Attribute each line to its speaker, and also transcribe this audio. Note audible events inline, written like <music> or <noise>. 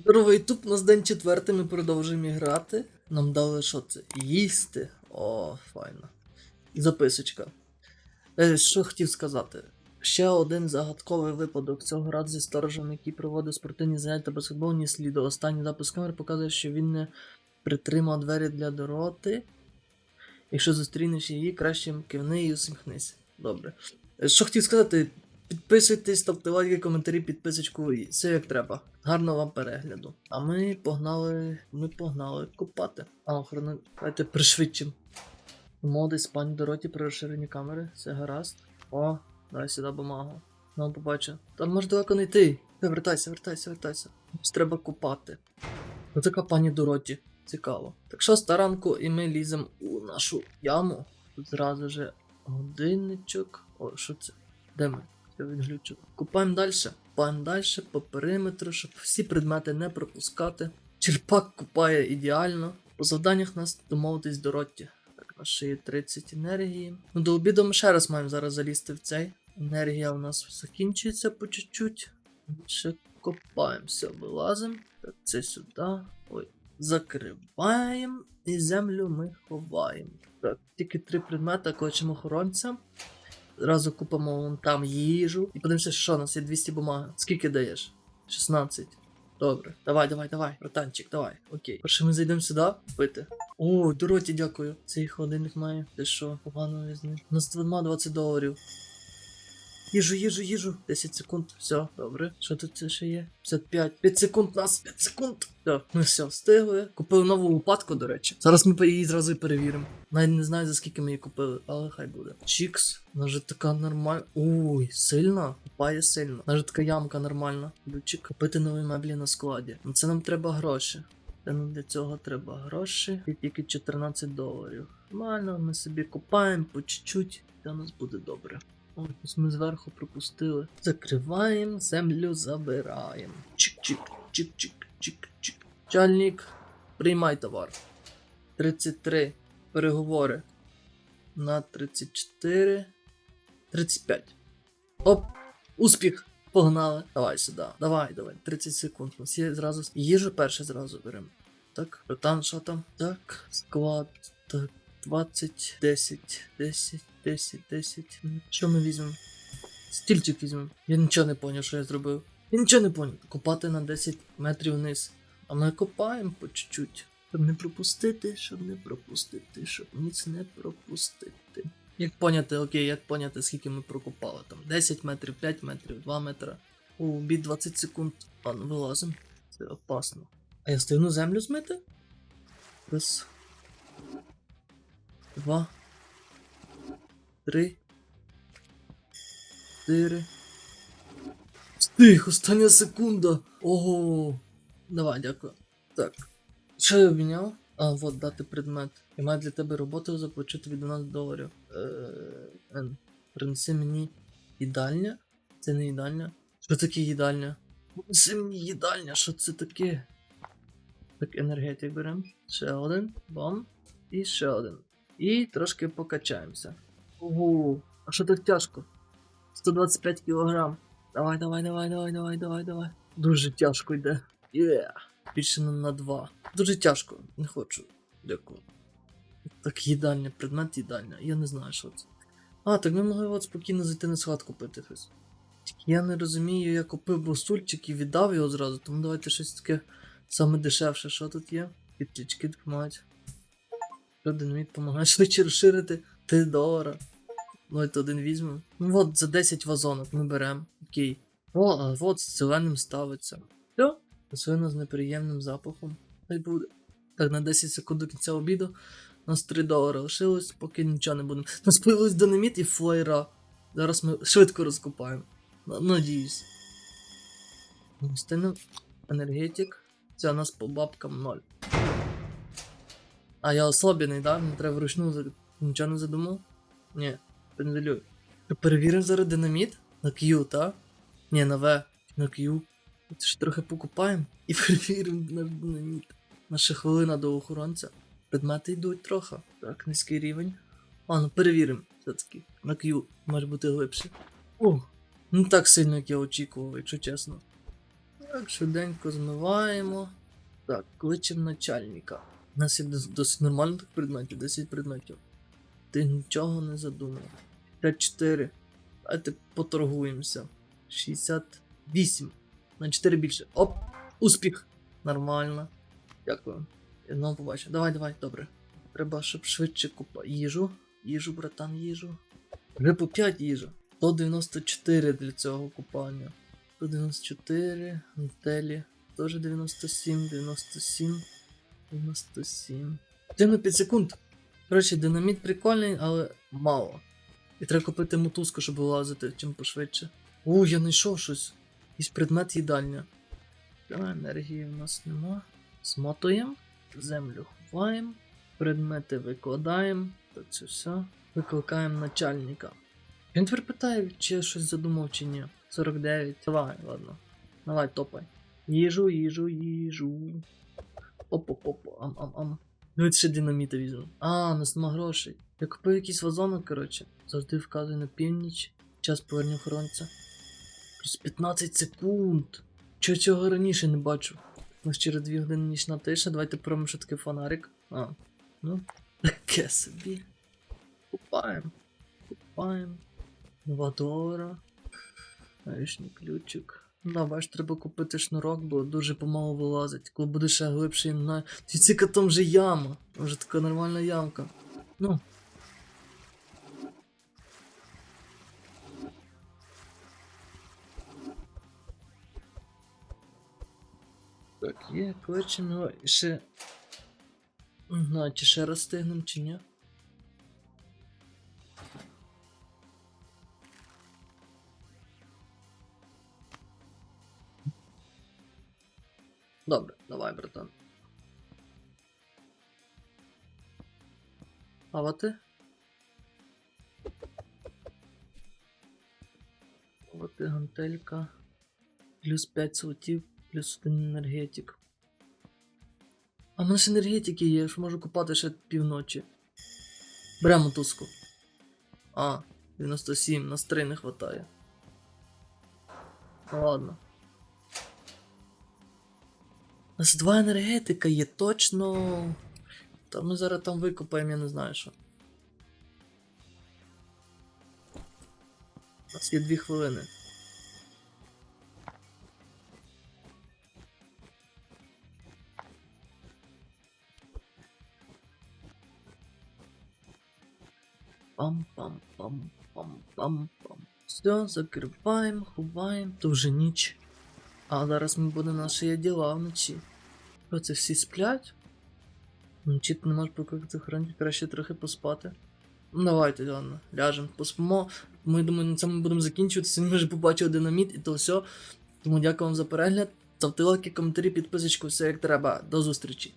Speaker 1: Здорово, Ютуб, у нас день четвертий, ми продовжуємо грати. Нам дали що це? Їсти. О, файно. Записочка. Е, що хотів сказати? Ще один загадковий випадок цього разу зі сторожем, який проводив спортивні заняття баскетболні сліду. Останній запис камери показує, що він не притримав двері для Дороти. Якщо зустрінеш її, краще кивни і усміхнись. Добре. Е, Що хотів сказати, підписуйтесь, ставте лайки, коментарі, підписочку і все як треба. Гарного вам перегляду. А ми погнали. Ми погнали купати. А, охорони. Давайте пришвидшим. Молодець пані Дороті при розширенні камери. Все гаразд. О, дай сюди бумагу. Ну, побачу. Там може далеко не йти. Та вертайся, вертайся, вертайся. Ось треба купати. Ось така пані Дороті. Цікаво. Так що старанку, і ми ліземо у нашу яму. Тут зразу же годинничок. О, що це? Де ми? Я відглючу. Купаємо далі. Купаємо далі по периметру, щоб всі предмети не пропускати. Черпак купає ідеально. По завданнях нас домовитись до Ротті. Так, на шиї 30 енергії. Ну, до обіду ми ще раз маємо зараз залізти в цей. Енергія у нас закінчується по чуть-чуть. Ще копаємося, вилазимо. Так, це сюди. Ой. Закриваємо і землю ми ховаємо. Так, тільки три предмети, кличемо охоронця. Зразу купимо вон там їжу. І подивимося, що у нас є 200 бумаг. Скільки даєш? 16. Добре. Давай, давай, давай. Братанчик, давай. Окей. Перше ми зайдемо сюди пити. О, Дороті, дякую. Цей холодильник має. Ти що, погано візьми. У нас нема 20 доларів. Їжу, їжу, їжу. 10 секунд. Все, добре. Що тут це ще є? 55. 5 секунд нас. 5 секунд. Все, ми все встигли. Купили нову лопатку, до речі. Зараз ми її зразу перевіримо. Навіть не знаю за скільки ми її купили, але хай буде. Чікс. Вже така нормальна. Ой, сильна. Купає сильно. Навіть така ямка нормальна. Ключик. Купити нові меблі на складі. Ну це нам треба гроші. Це нам для цього треба гроші. І тільки 14 доларів. Нормально, ми собі купаємо по чуть-чуть, і у нас буде добре. Ось ми зверху пропустили. Закриваємо, землю забираємо. Чик-чик, чик-чик, чик-чик. Чальник, приймай товар. 33. Переговори. На 34. 35. Оп! Успіх! Погнали. Давай сюди. Давай, давай. 30 секунд. У нас є зразу. Їжу перше зразу беремо. Так, братан, що там? Так, склад. Так, 20, 10, 10, 10, 10. Що ми візьмемо? Стільчик візьмемо. Я нічого не поняв, що я зробив. Я нічого не поняв. Копати на 10 метрів вниз. А ми копаємо по чуть-чуть. Щоб не пропустити, щоб не пропустити, щоб ніц не пропустити. Як поняти, окей, як поняти, скільки ми прокопали там? 10 метрів, 5 метрів, 2 метри. О, бід 20 секунд. Ладно, вилазимо. Це опасно. А я встигну землю змити? Раз. Два. Три. Чотири. Встиг, остання секунда. Ого. Давай, дякую. Так. Що я обміняв? А, вот дати предмет. Я маю для тебе роботу заплачу від 12 доларів. Е. Принеси мені їдальня. Це не їдальня. Що таке їдальня? Принеси мені їдальня, що це таке? Так, енергетик беремо. Ще один. Бам. І ще один. І трошки покачаємося. Ого, а що так тяжко? 125 кілограм. Давай, давай, давай, давай, давай, давай, давай. Дуже тяжко йде. Є. Більше на, на 2. Дуже тяжко. Не хочу. Дякую. Так, їдальня, предмет їдальня. Я не знаю, що це. А, так ми могли от спокійно зайти на склад купити щось. Я не розумію, я купив був стульчик і віддав його зразу, тому давайте щось таке саме дешевше. Що тут є? Підключки допомагають. Що динаміт допомагає швидше розширити 3 долара. Давайте один візьмемо. Ну от за 10 вазонок ми беремо. Окей. О, а от з зеленим ставиться. Все. Рослина з неприємним запахом. Хай буде. Так, на 10 секунд до кінця обіду. У нас 3 долари лишилось, поки нічого не буде. Нас появилось динаміт і флайра. Зараз ми швидко розкопаємо. Надіюсь. Енергетик. Це у нас по бабкам 0. А я ослаблений, да? Мені треба вручну нічого не задумав? Ні, пенделюй. Перевірив зараз динаміт на Q, та? Ні, на В. На Q. Це ж трохи покупаємо і <laughs> перевіримо на динаміт. Наша хвилина до охоронця. Предмети йдуть трохи. Так, низький рівень. А, ну перевіримо. Все-таки. На Q може бути глибше. О, не так сильно, як я очікував, якщо чесно. Так, швиденько змиваємо. Так, кличемо начальника. У нас є досить нормально так предметів, 10 предметів. Ти нічого не задумав. 54. Давайте поторгуємося. 68. На 4 більше. Оп! Успіх! Нормально. Дякую. Знову побачу. Давай, давай, добре. Треба, щоб швидше купа. Їжу. Їжу, братан, їжу. Вже по 5 їжа. 194 для цього купання. 194, Антелі. Теж 97, 97, 97. Це на 5 секунд. Коротше, динаміт прикольний, але мало. І треба купити мотузку, щоб вилазити чим пошвидше. У, я знайшов щось. Якийсь предмет їдальня. Та, енергії в нас нема. Смотуємо, землю ховаємо, предмети викладаємо. Так це все. Викликаємо начальника. Він тепер питає, чи я щось задумав чи ні. 49. Давай, ладно. Давай, топай. Їжу, їжу, їжу. Опа-опа, ам-ам-ам. Ну, ще динаміта візьму. А, у нас нема грошей. Я купив якийсь вазонок, коротше. Завжди вказує на північ. Час поверню охоронця. Плюс 15 секунд. Чого цього раніше не бачив? У нас через 2 години нічна тиша. Давайте пробуємо, що таке фонарик. А, ну, таке собі. Купаємо. Купаємо. 2 долара. Нарешній ключик. Ну, Да, бач, треба купити шнурок, бо дуже помало вилазить. Коли буде ще не знаю. Ці там вже яма. Вже така нормальна ямка. Ну. Так, є, кличемо. І ще. Не чи ще раз стигнем, чи ні. Добре, давай, братан. Хавати? Хавати гантелька. Плюс 5 слотів, плюс 1 енергетик. А в ж енергетики є, я ж можу купати ще півночі. Беремо туску. А, 97, нас 3 не хватає. Ну ладно. У нас два енергетика є, точно. Та ми зараз там викопаємо, я не знаю що. У нас є дві хвилини. Пам-пам-пам-пам-пам-пам. Все, закриваємо, ховаємо, то вже ніч. А зараз ми будемо наші діла вночі. Про це всі сплять? Вночі ти не можеш покликати хранить, краще трохи поспати. Ну давайте, ладно, ляжемо, поспимо. Ми думаю, на цьому будемо закінчувати. Ми вже побачили динаміт і то все. Тому дякую вам за перегляд. Ставте лайки, коментарі, підписочку, все як треба. До зустрічі.